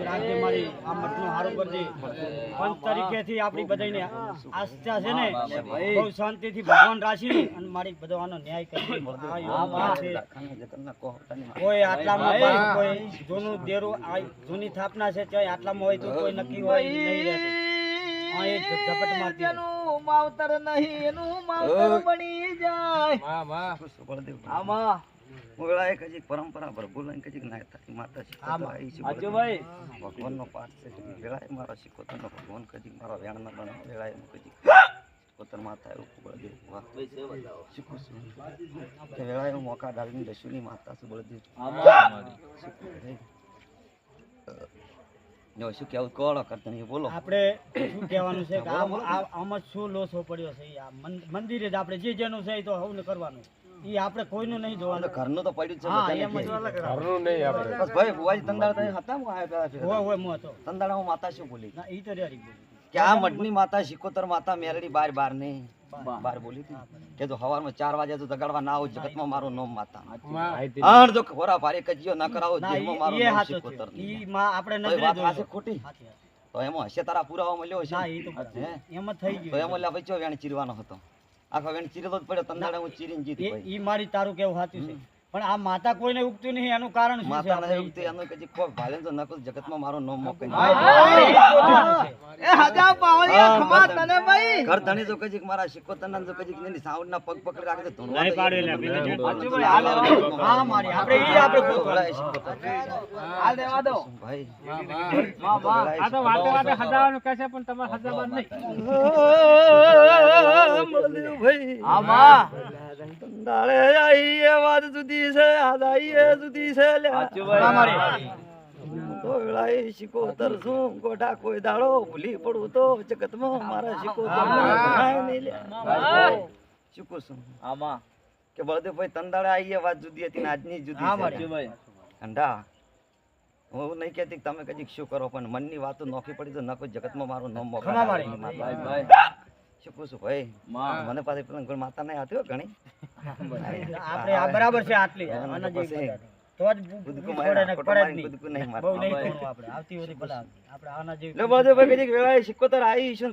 રાખજે મારી આ મઠનું હારું કરજે પંચ તરીકેથી આપણી બધાને આસ્થા છે ને બહુ શાંતિથી ભગવાન રાખી અને મારી બધો આનો ન્યાય છે. કોઈ આટલામાં કોઈ જૂનું દેરું જૂની થાપના છે ત્યાં આટલામાં હોય તો કોઈ નક્કી હોય નહીં રહેતું આ એક ઝપટ મારતી માવતર નહીં એનું માવતર બની જાય. આમાં મોગળા એક હજી પરંપરા પર બોલાય કજીક ના થાય માતા આમાં. આજુભાઈ ભગવાન નો પાઠ છે વેળાએ મારો શીખોતર નો ભગવાન કજીક મારો વ્યાણ ના બના વેળાએ કજીક શીખોતર માતા એવું બળદેવ. શીખું છું. વેળાએ હું મોકા ડાળીની દશુની માતા છું બળદેવ. જો શું કેવું કોળો કરતા નહીં બોલો. આપણે શું કહેવાનું છે કે આમ- શું લોસો પડ્યો છે આ મંદિરે જ આપણે જે જેનું છે એ તો હવને કરવાનું. એ આપણે કોઈનું નહીં જોવાનું. ઘરનું તો પડ્યું છે હા એમ જ કે. બસ ભાઈ બુવાજી તંદાળ તમે હતા હું આયા પેલા હોય હોય હું હતો. તંદાળ હું માતા શું બોલી? ના ઈ તો રેરી બોલી. કે આ મઢની માતા શિકોતર માતા મેરડી બાર બાર ને. બાર. બોલી હતી. કે જો હવારમાં ચાર વાગે તો દગાડવા ના આવું જગતમાં મારું નામ માતા. આણ જો ખોરા ભારે કજિયો ના કરાવો ના જીવમાં મારું નામ શિકોતર ઈ માં આપણે નજરે વાત છે. ખોટી? તો એમાં હશે તારા પુરાવા મળ્યો હશે? ના ઈ તો બરાબર. હે? એમ થઈ તો એમાં લ્યા ભાઈ ચો વેણ ચીરવાનો હતો. આખો વેણ ચીરેલો જ પડ્યો તંદાડા હું ચીરીને જીત ઈ મારી તારું કેવું સાચું છે? પણ આ માતા કોઈને ઉગતું નહીં એનું કારણ શું છે માતા ને ઈ ઉગતી એનું કજી ભાલે તો નકો જગતમાં મારો નામ મોકે એ હજા પાવળિયા ખમા તને ભાઈ. ઘર ધણી તો કજીક મારા શિકોતર ના તો કજીકની સાઉન્ડ ના પગ પકડી રાખે તો ધૂણવા તો આજુભાઈ હાલ દેવા હા મારી આપણે ઈ આપણે ગોતવાનું. એ હાલ દેવા દો. ભાઈ? વાહ વાહ. આ તો વાતે વાતે હજાવાનું કહેશે પણ તમારે હજાવાનું નહીં. હા માં દાડે આઈ એ વાત સુધી છે આદાઈ એ સુધી છે. તો વેળાએ શિકોતર શું? ગોઠા કોઈ દાડો ભૂલી પડું તો જગતમાં મારા શીખો શીખો. શીખું છું આમાં. કે બળદેવભાઈ તંદાળે આઈ એ વાત જુદી હતી ને આજની જુદી હા, છે. મારી. હું નહીં કહેતી તમે કદી શું કરો પણ મનની વાતો નોખી પડી તો નકો જગતમાં મારું નામ મોકલે. ભાઈ? ભાઈ ભાઈ મને પાસે પેલા માતા નહીં હતી ઘણી. આપણે આ બરાબર છે આટલી. તો જ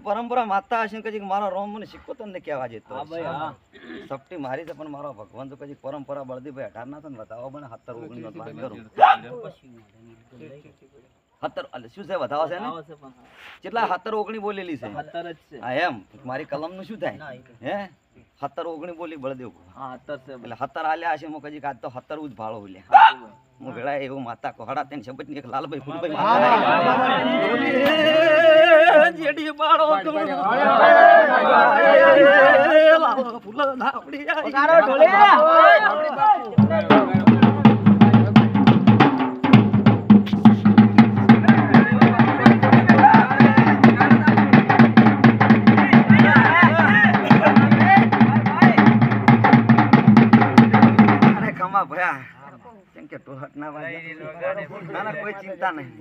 પરંપરા માતા હશે ને કજીક મારો રોમ મને સિક્કોતર ને કહેવા જતો ભાઈ સપટી મારી છે પણ મારો ભગવાન તો કજીક પરંપરા બળદેવભાઈ અઢાર ના તો ને બતાવો પણ સત્તર ઓગણીસ નો કરું. એટલે શું છે વધાવો છે ને કેટલા હતર ઓગણી બોલેલી છે અત્તર જ છે હા એમ મારી કલમનું શું થાય હે સત્તર ઓગણી બોલી બળદેવ એટલે સત્તર આલ્યા હશે હું કજીક તો સત્તર જ ભાળો આજુભાઈ. હું વેળા એવું માતા કોહડા તેને શબ્દની એક લાલભાઈ ફૂલભાઈ. જેડી બાળો ફૂલ ટોહટ ના વાગે ના ના કોઈ ચિંતા નહીં.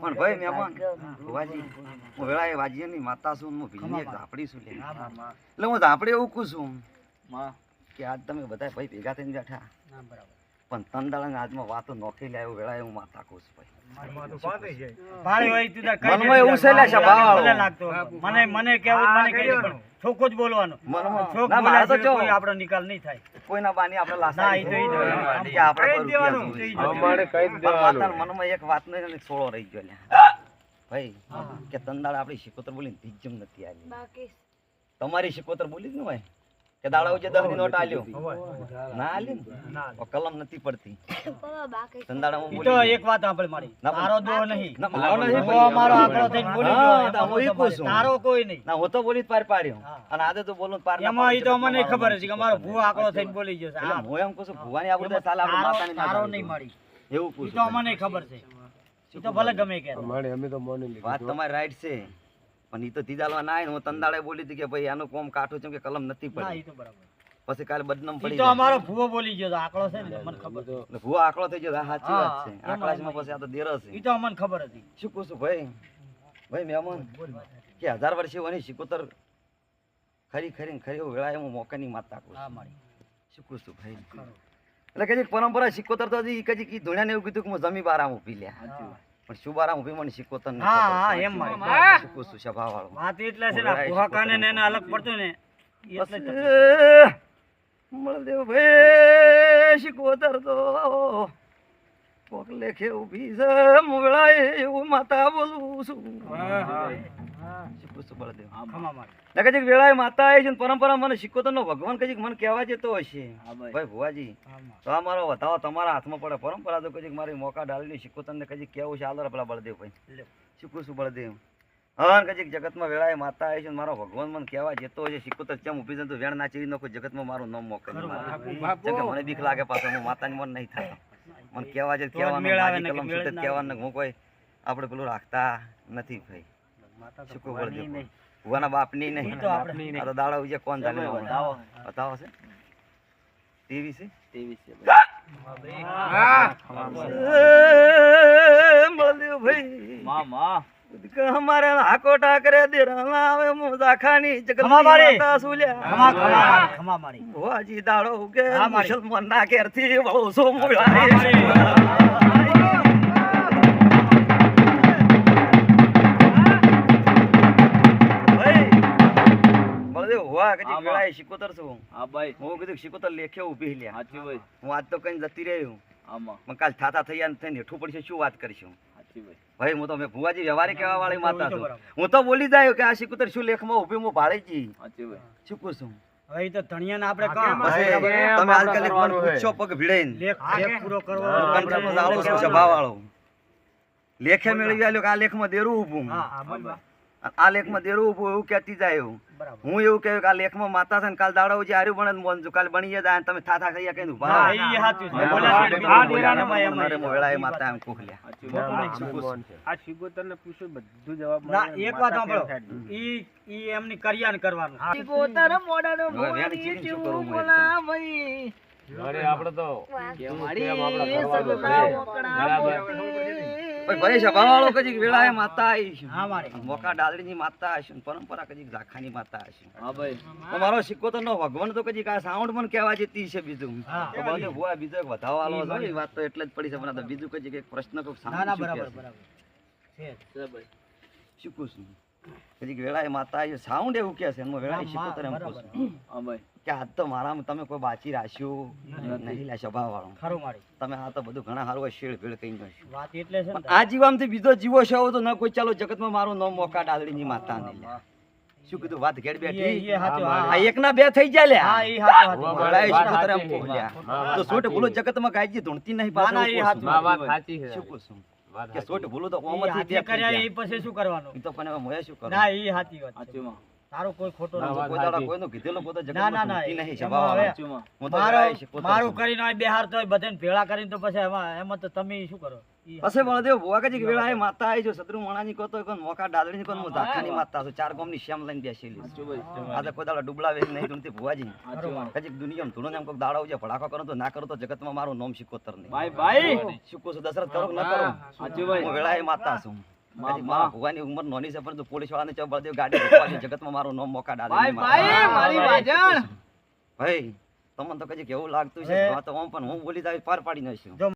પણ ભાઈ મહેમાન ભુવાજી હું વેળાએ વાજીની માતા છું હું ભીની એક ઝાપડી છું લે એટલે હું ઝાપડી એવું કહું છું કે આજ તમે બધા ભાઈ ભેગા થઈને બેઠા. ના, બરાબર. પણ તંદાળા આજમાં વાતો નોખી લાવ્યો વેળા હું માથા કહું છું. ભાઈ હોય તું મનમાં એવું છે લે સ્વભાવવાળો. લાગતો. મને મને કેવું મને કહી દે જ બોલવાનું. તો જો આપણો નિકાલ નહીં થાય. કોઈના બાની આપણે ના, લાસાઈ ઈ તો કે આપણે કોઈ દેવાનું, જોઈએ. ઈ તો અમારે કઈ દેવાનું. મનમાં એક વાત નહીં ને સોળો રહી ગયો લ્યા. ભાઈ કે તંદાળ આપણી શિકોતર બોલીને ધીજમ નથી આવી. તમારી શિકોતર બોલી જ ને ભાઈ કે દાડા ઉજે દસની નોટ આલ્યો. ના આલી ને? ઓ કલમ નથી પડતી. તંદાડા હું તો એક વાત સાંભળ મારી. તારો દો નહીં. ના, મારો નહીં મારો આંકડો થઈને બોલી ગયો, તો હું ઈ પૂછું તારો કોઈ નહીં. ના હું તો બોલી પાર પાડ્યો. અને આદે તો બોલું પાર ના એમાં ઈ તો મને ખબર છે કે અમારો ભૂ આંકડો થઈને બોલી ગયો એટલે હું. એમ કહું છું ભુવાની આવડે ચાલે આપણે માતાની તારો નહીં મારી. એવું પૂછું ઈ તો મને ખબર છે. ઈ તો ભલે ગમે કે મારે અમે તો મોને લીધું. વાત તમારી રાઈટ છે. પણ એ તો ધીજાલવા ના હું તંદાળે બોલી હતી કે ભાઈ આનું કોમ કાઠું છે કે કલમ નથી ના પડી. ઈ તો બરાબર. પછી કાલે બદનામ પડી તો અમારો ભૂવો બોલી ગયો તો છે ને મને ખબર. ભૂવા થઈ ગયો સાચી વાત છે. આંકડામાં પછી આ તો દેરો છે એ તો અમને ખબર હતી. શું કહું છું ભાઈ? ભાઈ મહેમાન કે હજાર વર્ષે વાની શિકોતર ખરી ખરી ખરી વેળાએ હું મોકાની માતા કહું હા છું. મારી. શું કહું છું ભાઈ? એટલે કદી પરંપરા શિકોતર તો હજી કદી ધોણ્યા ને એવું કીધું કે હું જમી બાર પી લ્યા. પણ શુભારામ ઊભી મને શીખોતર નથી હા, હા, એમ. શીખું છું સભાવાળો. વાત એટલે છે ને આ ભૂહા કાને ને એને અલગ પડતું ને એટલે જ બસ, મળદેવભાઈ શીખોતર તો કોક છે મોગળાએ એવું માતા બોલું છું. શીખું છું વેળાએ માતા આવી છે પરંપરા મને ભગવાન કજીક મને કહેવા જતો હશે ભાઈ. ભાઈ ભુવાજી તો આ મારો વધાવો તમારા હાથમાં પડે. પરંપરા તો કજીક મારી મોકા ડાળીને શીખોતરને કજીક કેવું છે આલો પેલા બળદેવ ભાઈ. શીખું છું બળદેવ. હા કજીક જગતમાં વેળાએ માતા આવી છે મારો ભગવાન મને કહેવા જતો હશે શીખોતર ચમ ઊભી તું વેણ નાચી નાખો જગતમાં મારું નામ મોકલે મને બીક લાગે પાછો હું માતાની મન નહીં થાય મને કહેવા છે તો કહેવાનું કલમ ના કહેવાનું હું કોઈ આપણે પેલું રાખતા નથી ભાઈ. તો ભગવાનની બાપની નહીં. તો આપણે. આ તો દાડા ઉજે કોણ જાણે બતાવો. બતાવો. છે. ટીવી છે? તેવીસ છે હમારે હાકોટા કરે દેરાના આવે મુજાખાની ખમા જગતની મારી. ખમા ખમા ખમા મારી. ભુવાજી દાડો ઉગે મુસલમાન ના ઘેરથી થી હા સો મારી. આમાં. વેળાએ શીકોતર છું હા. ભાઈ. હું કીધું શીકોતર લેખે ઊભી લે સાચી ભાઈ. હું આજ તો કઈ જતી રહ્યું આમાં. પણ કાલ થાતા થયા ને થઈને હેઠું પડશે શું વાત કરીશું? ભાઈ. ભાઈ હું તો મેં ભુવાજી વ્યવહારે કેવા વાળી માતા છું. હું તો બોલી જાય કે આ શીકોતર શું લેખમાં ઊભી હું ભાઈ. શીખું છું હવે ઈ તો ધણિયાને આપણે હા, કેમ તમે આજકાલ એક મને પગ ભીડાઈને. લેખ લેખ પૂરો કરવો હું કંઠમાં જાળું છું સભાવાળો. લેખે મેળવી આલ્યો કે આ લેખમાં દેરું ઊભું હા. હા. અને આ લેખમાં દેરું ઉભું એવું કહેતી જાય એવું હું એવું કહ્યું કે આ લેખમાં માતા છે ને કાલ દાડો જે આર્યું બને ને મોન જો કાલ બની જાય તમે થા થા કહીએ કઈ ઊભા બોલે માતા એમ કુખલ્યા. આ ખોટું ભાઈ નહીં. શીખું છું. આ શીગોતરને પૂછ્યું બધું જવાબ ના. એક વાત સાંભળો. ઈ ઈ એમની કરિયાન કરવાનું. હવે વેણ ચીરીને શું કરું હું એકદમ? અરે આપણે તો કેમ આપણે કરવાનું છે. ભાઈ ભાઈ સભાવાળો કજીક વેળાએ માતા આવી. હા મારી. મોકા ડાલડીની માતા હશે ને પરંપરા કજીક ઝાખાની માતા હશે હા ભાઈ. તો સિક્કો તો નો ભગવાન તો કજીક આ સાઉન્ડ પણ કહેવા જતી છે બીજું. તો બધે ભુવા બીજો એક વધાવો આલો છે. એ વાત તો એટલે જ પડી છે પણ તો બીજું કજીક એક પ્રશ્ન કોક ના ના બરાબર બરાબર. છે છે ભાઈ. શીખું છું? કજીક વેળાએ માતા આવી સાઉન્ડ એવું કહે છે એમાં વેળાએ શીખો તો એમ. પૂછું હા ભાઈ. કે આજ તો મારામાં તમે કોઈ બાચી રાખ્યું નહીં લે વાળો ખરું મારી તમે આ તો બધું ઘણા સારું શેડ ભેળ કહી નાખ્યું વાત એટલે છે આ જીવામાંથી બીજો જીવો છે તો ન કોઈ ચાલો જગતમાં મારું નામ મોકા ડાલડીની માતા ને શું કીધું વાત ઘેડ બેઠી. આ એક ના બે થઈ જાય લે હા એ સાચી છે. તો સોટ ભૂલો જગતમાં ગાયજી ધૂણતી નહીં ના, ના, એ હાચું. હા, વાત સાચી છે શું કહું કે. સોટ ભૂલો તો ઓમાંથી બે કર્યા એ પછી શું કરવાનું તો પણ હવે મોએ શું કરું? ના એ હાચી વાત. સાચી માં તારો કોઈ ખોટો. કોઈનું કીધેલું પોતે ના, ના, ના, નહીં, મારો મારું કરીને આ બેહાર તો બધાને ભેળા કરીને તો પછી એમાં એમાં તો તમે શું કરો? પછી બળદેવ ભુવા કે કે માતા આવી જો સદરુ મણાની કહો તો કોણ મોકા ડાલડીની કોણ હું ઝાખાની માતા છું ચાર ગામની શ્યામ લઈને બેસેલી. આ તો કોઈ ડુબલા ડૂબલાવે નહીં ધૂણતી ભુવાજી કજીક દુનિયામાં ધૂણો ને એમ કોઈક દાડા ઉજે ભડાકો કરો તો ના કરો તો જગતમાં મારું નામ શિકોતર નહીં. ભાઈ ભાઈ. શું કહું છું દશરથ કરો ના કરો? સાચું ભાઈ. હું વેળાએ માતા છું. મારા ભુવાની ઉંમર નોની છે પરંતુ પોલીસ વાળાને ચાલ બળદેવ ગાડી રોકવાની જગતમાં મારું નામ મોકા ડાલે ભાઈ તમને તો કદી કેવું લાગતું છે તો હું પણ હું બોલી જાય પાર પાડી નાખ્યું.